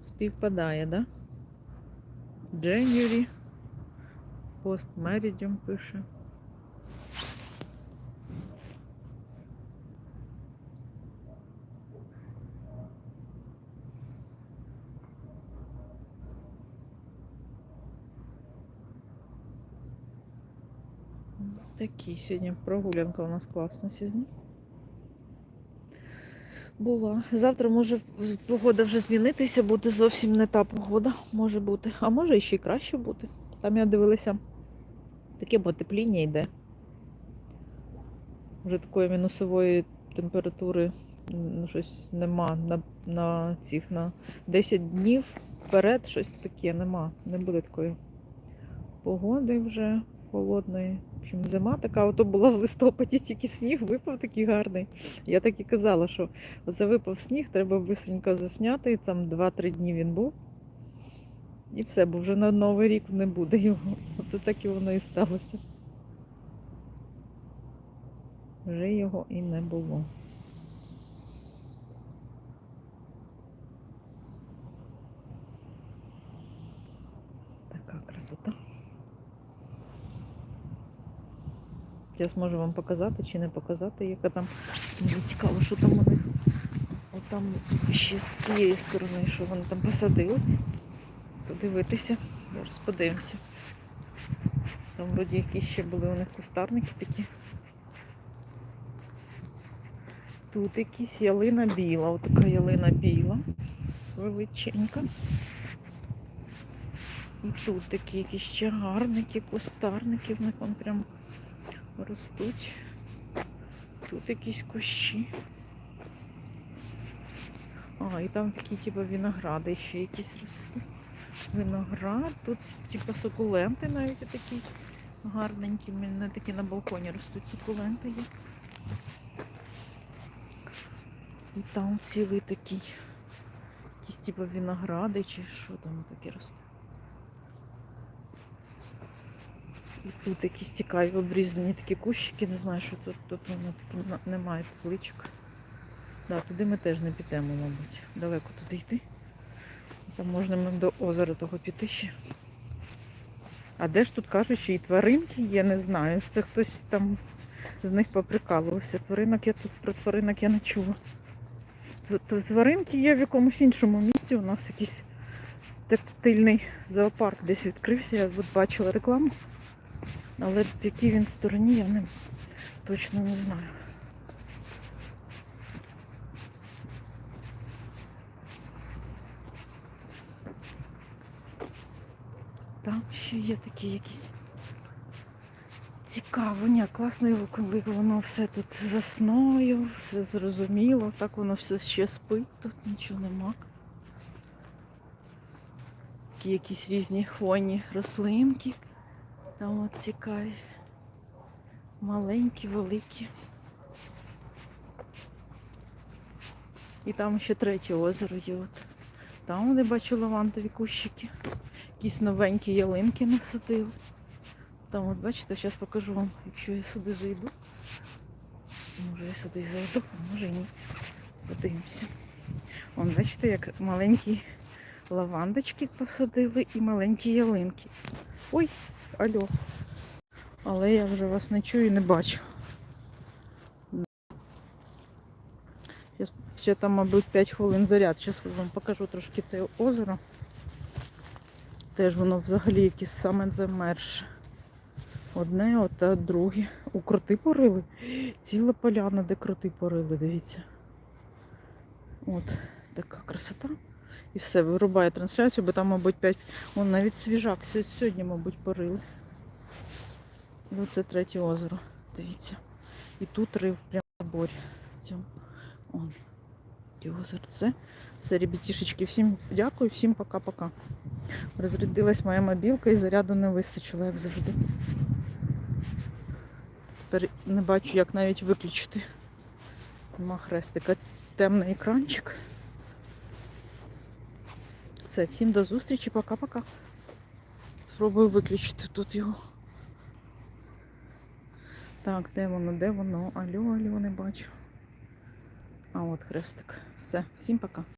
Співпадає, да? January. Пост Мерідіум пише. Такі сьогодні прогулянка у нас класна сьогодні. Була. Завтра може погода вже змінитися, буде зовсім не та погода може бути. А може ще й краще бути. Там я дивилася, таке потепління йде. Вже такої мінусової температури ну, щось нема на, на цих на 10 днів вперед щось таке нема. Не буде такої погоди вже холодної. Общем, зима така, ото була в листопаді, тільки сніг випав такий гарний. Я так і казала, що оце випав сніг, треба швидко засняти, і там 2-3 дні він був. І все, бо вже на Новий рік не буде його. От так і воно і сталося. Вже його і не було. Така красота. Я зможу вам показати чи не показати, яка там. Мені цікаво, що там у них. Ще з тієї сторони, що вони там посадили. Подивитися. Зараз подивимося. Там вроді якісь ще були у них кустарники такі. Тут якісь ялина біла, отака ялина біла, величенька. І тут такі якісь чагарники, кустарники, в них вон прям ростуть. Тут якісь кущі. А, і там такі, типу, виногради ще якісь ростуть. Виноград, тут, типу, сукуленти навіть такі гарненькі. У мене такі на балконі ростуть сукуленти є. І там цілий такий, якісь типу виногради чи що там таке росте. Тут якісь цікаві обрізані такі кущики, не знаю, що тут, тут воно немає табличок. Да, туди ми теж не підемо, мабуть. Далеко туди йти. Там можна ми до озера того піти ще. А де ж тут кажуть, що і тваринки є, не знаю. Це хтось там з них поприкалувався. Тваринок я тут про тваринок я не чула. Тваринки є в якомусь іншому місці. У нас якийсь тактильний зоопарк десь відкрився. Я от бачила рекламу. Але в якій він стороні, я не, точно не знаю. Там ще є такі якісь цікаво, ні, класно, його, коли воно все тут з весною, все зрозуміло, так воно все ще спить, тут нічого нема. Такі якісь різні хвойні рослинки. Там от цікаві. Маленькі, великі. І там ще третє озеро є. От. Там вони бачу лавандові кущики. Якісь новенькі ялинки насадили. Там от бачите, зараз покажу вам, якщо я сюди зайду. Може я сюди зайду, а може ні. Подивимося. Вон, бачите, як маленькі лавандочки посадили і маленькі ялинки. Ой, алло. Але я вже вас не чую і не бачу. Ще там, мабуть, 5 хвилин заряд. Зараз вам покажу трошки це озеро. Теж воно взагалі якесь саме замерше. Одне, от, друге. У кроти порили. Ціла поляна, де кроти порили, дивіться. От, така красота. І все, вирубає трансляцію, бо там, мабуть, 5. Вон навіть свіжак сьогодні, мабуть, порили. І оце третє озеро. Дивіться. І тут рив прямо борі. Он. І озерце. Все, ребятішечки, всім дякую, всім пока-пока. Розрядилась моя мобілка і заряду не вистачило, як завжди. Тепер не бачу, як навіть виключити. Нема хрестика. Темний екранчик. Все, всім до зустрічі, пока-пока. Спробую виключити тут його. Так, де воно, де воно? Алло, алло, не бачу. А от хрестик. Все, всім пока.